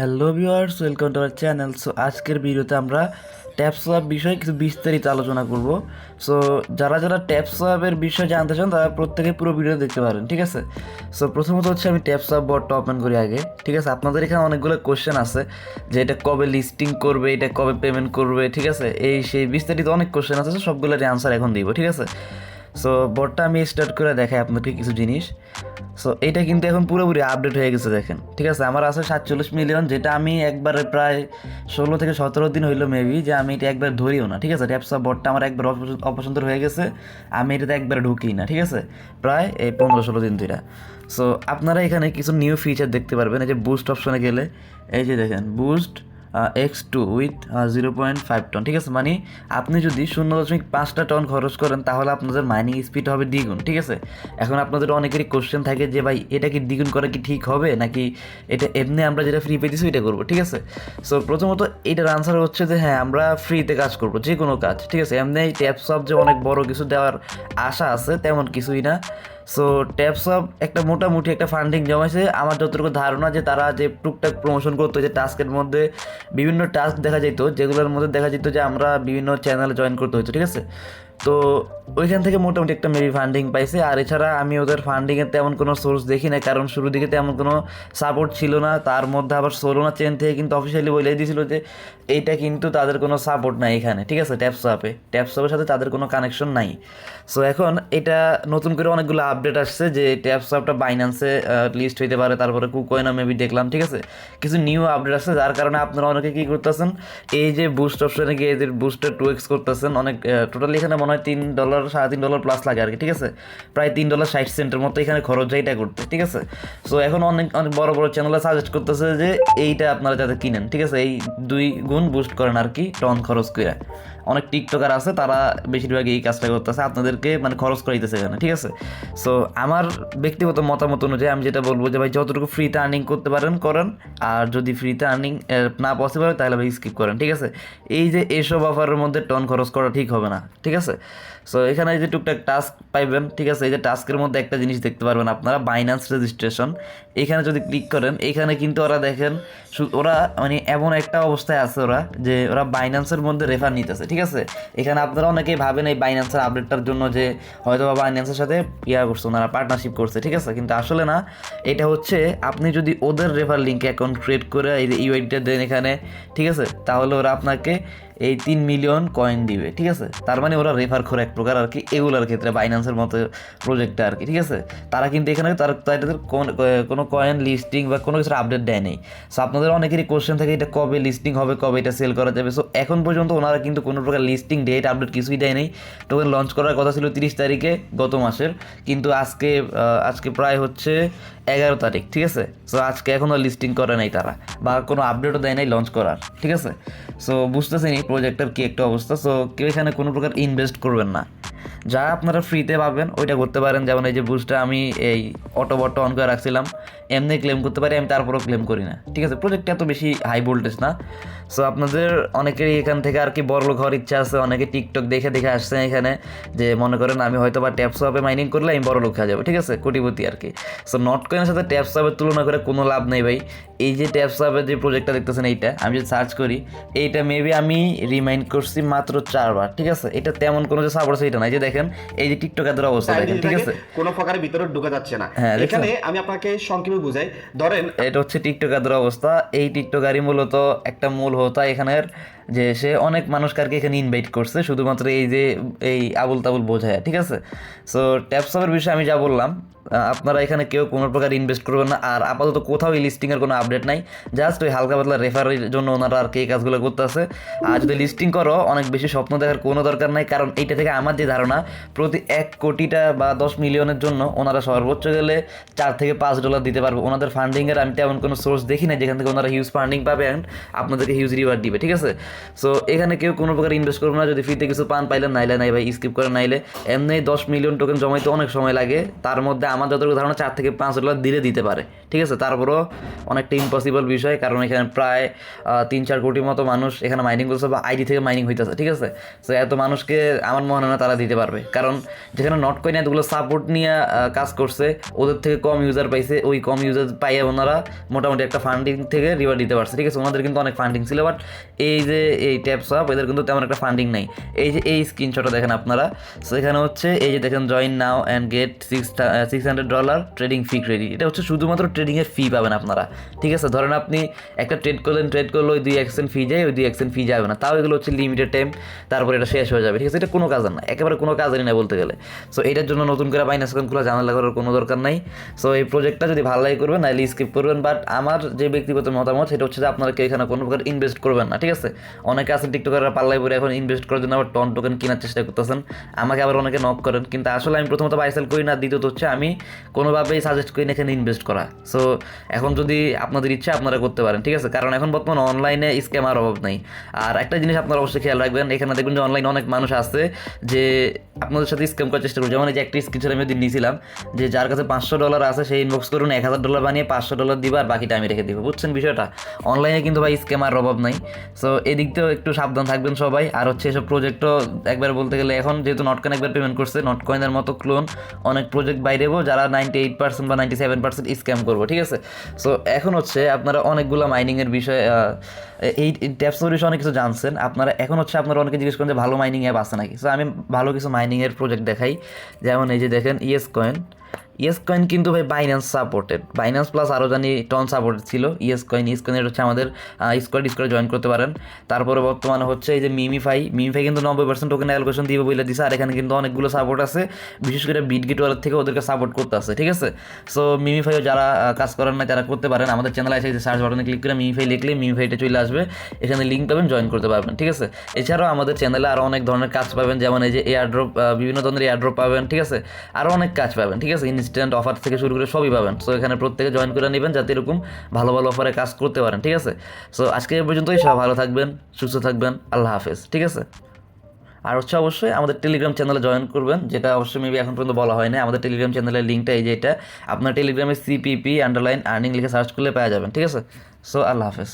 Hello viewers welcome to our channel so আজকের ভিডিওতে আমরা ট্যাপ সোয়াপ বিষয়ে কিছু বিস্তারিত আলোচনা করব। সো যারা যারা ট্যাপ সোয়াপের বিষয়ে জানতে চান, তারা প্রত্যেকে পুরো ভিডিও দেখতে পারেন, ঠিক আছে? সো প্রথমত হচ্ছে আমি ট্যাপ সোয়াপ বটটা ওপেন করি আগে, ঠিক আছে? আপনাদের এখানে অনেকগুলো কোশ্চেন আছে, যে এটা কবে লিস্টিং করবে, এটা কবে পেমেন্ট করবে, ঠিক আছে? এই সেই বিস্তারিত অনেক কোশ্চেন আছে সবগুলোর অ্যান্সার এখন দিব, ঠিক আছে? সো বটটা আমি স্টার্ট করে দেখাই আপনাকে কিছু জিনিস। সো এটা কিন্তু এখন পুরোপুরি আপডেট হয়ে গেছে দেখেন। ঠিক আছে? আমার আছে সাতচল্লিশ মিলিয়ন যেটা আমি একবারে প্রায় ষোলো থেকে সতেরো দিন হইল মেবি যে আমি এটা একবার ধরিও না, ঠিক আছে? ট্যাপসা বটটা আমার একবার অপছন্দ- হয়ে গেছে। আমি এটাতে একবার ঢুকি না, ঠিক আছে? প্রায় এই পনেরো ষোলো দিন ধরে সো আপনারা এখানে কিছু নিউ ফিচার দেখতে পারবেন, এই যে বুস্ট অপশনে গেলে। এই যে দেখেন boost X two with zero point five ton ঠিক আছে? মানে আপনি যদি শূন্য দশমিক পাঁচটা টন খরচ করেন, তাহলে আপনাদের মাইনিং স্পিড হবে দ্বিগুণ, ঠিক আছে? এখন আপনাদের অনেকেরই কোশ্চেন থাকে যে, ভাই, এটা কি দ্বিগুণ করা কি ঠিক হবে? নাকি এটা এমনি আমরা যেটা ফ্রি পেয়েছি ওইটা করব? ঠিক আছে? সো প্রথমত এটার আনসার হচ্ছে যে হ্যাঁ আমরা ফ্রিতে কাজ করব যে কোনো কাজ, ঠিক আছে? এমনি ট্যাপস অফ যে অনেক বড় কিছু দেওয়ার আশা আছে, তেমন কিছুই না। সো ট্যাপস অফ একটা মোটামুটি একটা ফান্ডিং জমাইছে। আমার যতটুকু ধারণা যে তারা যে টুকটাক প্রমোশন করতো, যে টাস্কের মধ্যে বিভিন্ন টাস্ক দেখা যেত যেগুলোর মধ্যে দেখা যেত যে আমরা বিভিন্ন চ্যানেলে জয়েন করতে হতো ঠিক আছে? তো ওইখান থেকে মোটামুটি একটা মেবি ফান্ডিং পাইছে। আর এছাড়া আমি ওদের ফান্ডিংয়ের তেমন কোনো সোর্স দেখি না কারণ শুরুর দিকে তেমন কোনো সাপোর্ট ছিল না। তার মধ্যে আবার সোলোনা চেন থেকে কিন্তু অফিসিয়ালি বলে দিয়েছিল যে এইটা কিন্তু তাদের কোনো সাপোর্ট নাই এখানে, ঠিক আছে? ট্যাপসঅ্যাপে ট্যাপসঅ্যাপের সাথে তাদের কোনো কানেকশন নাই। সো এখন এটা নতুন করে অনেকগুলো আপডেট আসছে যে ট্যাপসঅ্যাপটা বাইন্যান্সে লিস্ট হইতে পারে, তারপরে কুকয়েনা মেবি দেখলাম, ঠিক আছে? কিছু নিউ আপডেট আসছে, যার কারণে আপনারা অনেকে কী করতেছেন, এই যে বুস্ট অপশনে গিয়ে এদের বুস্টার টু এক্স করতেছেন, অনেক টোটালি এখানে মনে হয় তিন ডলার সাড়ে তিন ডলার প্লাস লাগে আর কি, ঠিক আছে? প্রায় তিন ডলার ষাট সেন্টের মতো এখানে খরচ যায় এটা করতে, ঠিক আছে? সো এখন অনেক অনেক বড় বড় চ্যানেলে সাজেস্ট করতেছে যে এইটা আপনারা যাতে কিনেন, ঠিক আছে? এই দুই গুণ বুস্ট করেন আর কি টন খরচ করে অনেক টিকটকার আছে, তারা বেশিরভাগ এই কাজটা করতেছে, আপনাদেরকে মানে খরচ করে দিতেছে এখানে, ঠিক আছে? সো আমার ব্যক্তিগত মতামত অনুযায়ী আমি যেটা বলব যে ভাই, যতটুকু ফ্রিতে আর্নিং করতে পারেন, করেন। আর যদি ফ্রিতে আর্নিং না পসিবল হয়, তাহলে ভাই স্কিপ করেন, ঠিক আছে? এই যে এসব অফারের মধ্যে টন খরচ করা ঠিক হবে না, ঠিক আছে? সো এখানে যে টুকটাক টাস্ক পাইবেন, ঠিক আছে? এই যে টাস্কের মধ্যে একটা জিনিস দেখতে পারবেন আপনারা বাইন্যান্স রেজিস্ট্রেশন এখানে যদি ক্লিক করেন, এখানে কিন্তু ওরা দেখেন ওরা মানে এমন একটা অবস্থায় আছে ওরা, যে ওরা বাইন্যান্সের মধ্যে রেফার নিতেছে, ঠিক আছে? এখানে আপনারা অনেকেই ভাবেন এই বাইন্যান্সের আপডেটটার জন্য যে হয়তো বা বাইন্যান্সের সাথে ইয়া করছে, ওনারা পার্টনারশিপ করছে, ঠিক আছে? কিন্তু আসলে না, এটা হচ্ছে আপনি যদি ওদের রেফার লিঙ্কে অ্যাকাউন্ট ক্রিয়েট করে এই ইউআইডিটা দেন এখানে, ঠিক আছে? তাহলে ওরা আপনাকে এই তিন মিলিয়ন কয়েন দিবে, ঠিক আছে? তার মানে ওরা রেফার করে এক প্রকার আর কি, এগুলোর ক্ষেত্রে বাইন্যান্সের মতো প্রজেক্টটা আর কি, ঠিক আছে? তারা কিন্তু এখানে তার তাদের কোনো কয়েন লিস্টিং বা কোনো কিছুর আপডেট দেয় নেই। সো আপনাদের অনেকেরই কোশ্চেন থাকে এটা কবে লিস্টিং হবে, কবে এটা সেল করা যাবে। সো এখন পর্যন্ত ওনারা কিন্তু কোনো প্রকার লিস্টিং ডেট আপডেট কিছুই দেয় নেই। টোকেন লঞ্চ করার কথা ছিল তিরিশ তারিখে গত মাসের, কিন্তু আজকে আজকে প্রায় হচ্ছে এগারো তারিখ, ঠিক আছে? সো আজকে এখনও লিস্টিং করে নাই তারা, বা কোনো আপডেটও দেয় নাই লঞ্চ করার, ঠিক আছে? সো বুঝতেছেন এই প্রজেক্টের কি একটা অবস্থা? সো কেউ এখানে কোনো প্রকার ইনভেস্ট করবেন না। যা আপনারা ফ্রিতে পাবেন, ওইটা করতে পারেন। যেমন এই যে বুস্টটা আমি এই অটো বটটা অন করে রাখছিলাম, এমনি ক্লেম করতে পারি, আমি তারপরেও ক্লেম করি না। ঠিক আছে প্রজেক্টটা এত বেশি হাই ভোল্টেজ না। সো আপনাদের অনেকেরই এখান থেকে আর কি বড় হওয়ার ইচ্ছা আছে, অনেকে টিকটক দেখে দেখে আসছে এখানে, যে মনে করেন আমি হয়তো বা ট্যাপস আপে মাইনিং করলে আমি বড় লোক হয়ে যাব, ঠিক আছে, কোটিপতি আর কি। সো নট কয়েনের সাথে ট্যাপস আপের তুলনা করে কোনো লাভ নেই ভাই। এই যে ট্যাপস আপের যে প্রজেক্টটা দেখতেছেন এইটা, আমি যদি সার্চ করি, এইটা মেবি আমি রিমাইন্ড করছি মাত্র চারবার, ঠিক আছে? এটা তেমন কোনো যে সাপোর্ট এটা নাই যে দেখেন এই যে টিকটকারদের অবস্থা দেখেন ঠিক আছে? কোনো প্রকারের ভিতরে ঢুকে যাচ্ছে না। হ্যাঁ, এখানে আমি আপনাকে সংক্ষেপে বুঝাই। ধরেন এটা হচ্ছে টিকটকারদের অবস্থা। এই টিকটকারই মূলত একটা মূল হোতা এখানের যে সে অনেক মানুষ কারকে এখানে ইনভাইট করছে, শুধুমাত্র এই যে, এই আবুল তাবুল বোঝায়, ঠিক আছে? সো ট্যাপসপের বিষয়ে আমি যা বললাম আপনারা এখানে কেউ কোনো প্রকার ইনভেস্ট করবেন না, আর আপাতত কোথাও এই লিস্টিংয়ের কোনো আপডেট নাই জাস্ট ওই হালকা পাতলা রেফারের জন্য ওনারা আর কি এই কাজগুলো করতেছে। আর যদি লিস্টিং করো, অনেক বেশি স্বপ্ন দেখার কোনো দরকার নাই, কারণ এইটা থেকে আমার যে ধারণা, প্রতি এক কোটিটা বা দশ মিলিয়নের জন্য ওনারা সর্বোচ্চ গেলে চার থেকে পাঁচ ডলার দিতে পারবে। ওনাদের ফান্ডিংয়ের আমি তেমন কোনো সোর্স দেখি না যেখান থেকে ওনারা হিউজ ফান্ডিং পাবে অ্যান্ড আপনাদেরকে হিউজ রিওয়ার্ড দিবে, ঠিক আছে? সো এখানে কেউ কোনো প্রকার ইনভেস্ট করবে না। যদি ফ্রিতে কিছু পান পাইলেন নাইলে নাই ভাই স্কিপ করে নাইলে। এমনি দশ মিলিয়ন টোকেন জমাইতে অনেক সময় লাগে। তার মধ্যে আমার যতটুকু ধারণা, চার থেকে পাঁচ ডলার দিলে দিতে পারে। ঠিক আছে? তারপরও অনেকটা ইম্পসিবল বিষয়, কারণ এখানে প্রায় তিন চার কোটি মতো মানুষ এখানে মাইনিং করছে বা আইডি থেকে মাইনিং হইতেছে। ঠিক আছে? সো এত মানুষকে আমার মনে হয় না তারা দিতে পারবে। কারণ যেখানে নট কয়েন এতগুলো সাপোর্ট নিয়ে কাজ করছে, ওদের থেকে কম ইউজার পাইছে। ওই কম ইউজার পাইয়ে ওনারা মোটামুটি একটা ফান্ডিং থেকে রিওয়ার্ড দিতে পারছে। ঠিক আছে? ওনাদের কিন্তু অনেক ফান্ডিং ছিল বাট এই যে এই ট্যাপস আপ এদের কিন্তু তেমন একটা ফান্ডিং নাই। এই যে, এই স্ক্রিনশটটা দেখেন আপনারা। সো এখানে হচ্ছে, এই যে দেখেন join now and get six six hundred dollar trading fee credit এটা হচ্ছে শুধুমাত্র ট্রেডিংয়ের ফি পাবেন আপনারা। ঠিক আছে? ধরেন আপনি একটা ট্রেড করলেন ট্রেড করলে, ওই দুই এক্সেন্ট ফি যায়, ওই দুই এক্সেন্ট ফি যাবে না। তাও এগুলো হচ্ছে লিমিটেড টাইম তারপরে এটা শেষ হয়ে যাবে। ঠিক আছে? এটা কোনো কাজের না। একেবারে কোনো কাজেরই না বলতে গেলে। সো এটার জন্য নতুন করে বাইনাস খোলা, জানালা করার কোনো দরকার নাই। সো এই প্রজেক্টটা যদি ভালো লাগে করবেন, নাহলে স্কিপ করবেন। বাট আমার যে ব্যক্তিগত মতামত, সেটা হচ্ছে যে আপনারা কেউ এখানে কোনো প্রকার ইনভেস্ট করবেন না। ঠিক আছে? অনেকে আছেন টিকটকাররা পাল্লাই পরে এখন ইনভেস্ট করার জন্য আবার টন টোকেন কেনার চেষ্টা করতেছেন। আমাকে আবার অনেকে নক করেন, কিন্তু আসলে আমি প্রথমত বাইসেল করি না, দ্বিতীয়ত হচ্ছে আমি কোনোভাবেই সাজেস্ট করি না এখানে ইনভেস্ট করা। সো এখন যদি আপনাদের ইচ্ছা আপনারা করতে পারেন, ঠিক আছে? কারণ এখন বর্তমানে অনলাইনে স্ক্যামার অভাব নেই। আর একটা জিনিস আপনারা অবশ্যই খেয়াল রাখবেন, এখানে দেখবেন যে অনলাইনে অনেক মানুষ আছে যে আপনাদের সাথে স্ক্যাম করার চেষ্টা করছে। যেমন এই যে একটা স্ক্রিনশট আমি দিন নিয়েছিলাম যে যার কাছে পাঁচশো ডলার আছে সেই ইনবক্স করুন, এক হাজার ডলার বানিয়ে পাঁচশো ডলার দিবা আর বাকিটা আমি রেখে দিব। বুঝছেন বিষয়টা? অনলাইনে কিন্তু ভাই স্ক্যামার অভাব নাই। সো এদিক থেকেও একটু সাবধান থাকবেন সবাই। আর হচ্ছে এসব প্রজেক্টও একবার বলতে গেলে এখন যেহেতু নটকয়েন একবার পেমেন্ট করছে নটকয়েনের মতো ক্লোন অনেক প্রজেক্ট বাইরেবো যারা নাইনটি এইট পার্সেন্ট বা নাইনটি সেভেন পার্সেন্ট স্ক্যাম করব, ঠিক আছে? সো এখন হচ্ছে আপনারা অনেকগুলো মাইনিংয়ের বিষয়ে এই ট্যাপসের বিষয়ে অনেক কিছু জানছেন। আপনারা, এখন হচ্ছে আপনারা অনেকে জিজ্ঞেস করেন যে ভালো মাইনিং অ্যাপ আছে নাকি? সো আমি ভালো কিছু মাইনিংয়ের প্রজেক্ট দেখাই। যেমন এই যে দেখেন ইয়েস কয়েন ইয়েস কয়েন কিন্তু ভাই বাইন্যান্স সাপোর্টেড বাইন্যান্স প্লাস আরও জানি টন সাপোর্টেড ছিল। ইয়েস কয়েন ইয়েস কয়েন হচ্ছে আমাদের স্কোয়াড স্কোয়াডে জয়েন করতে পারেন। তারপরে বর্তমানে হচ্ছে এই যে মিমিফাই মিমিফাই কিন্তু নব্বই পার্সেন্ট টোকেন অ্যালোকেশন দিবে বলে দিছে, আর এখানে কিন্তু অনেকগুলো সাপোর্ট আছে। বিশেষ করে বিট গেট ওয়ালের থেকে ওদেরকে সাপোর্ট করতে আছে, ঠিক আছে? সো মিমিফাইও যারা কাজ করেন না, তারা করতে পারেন। আমাদের চ্যানেলে আছে যে সার্চ বাটনে ক্লিক করে মিমিফাই লিখলে মিমিফাইটা চলে আসবে। এখানে লিঙ্ক পাবেন জয়েন করতে পারবেন, ঠিক আছে? এছাড়াও আমাদের চ্যানেলে আরও অনেক ধরনের কাজ পাবেন, যেমন এই যে এয়ারড্রপ বিভিন্ন ধরনের এয়ারড্রপ পাবেন, ঠিক আছে? আরও অনেক কাজ পাবেন, ঠিক আছে? ইনস্ট্যান্ট অফার থেকে শুরু করে সবই পাবেন। সো এখানে প্রত্যেকে জয়েন করে নেবেন যাতে এরকম ভালো ভালো অফারে কাজ করতে পারেন, ঠিক আছে? সো আজকে এই পর্যন্তই সব ভালো থাকবেন, সুস্থ থাকবেন, আল্লাহ হাফেজ, ঠিক আছে? আর হচ্ছে অবশ্যই আমাদের টেলিগ্রাম চ্যানেলে জয়েন করবেন, যেটা অবশ্যই মেবি এখন পর্যন্ত বলা হয় না, আমাদের টেলিগ্রাম চ্যানেলের লিঙ্কটা এই যে এটা, আপনার টেলিগ্রামে সিপিপি আন্ডারলাইন আর্নিং লিখে সার্চ করলে পাওয়া যাবেন, ঠিক আছে? সো আল্লাহ হাফেজ।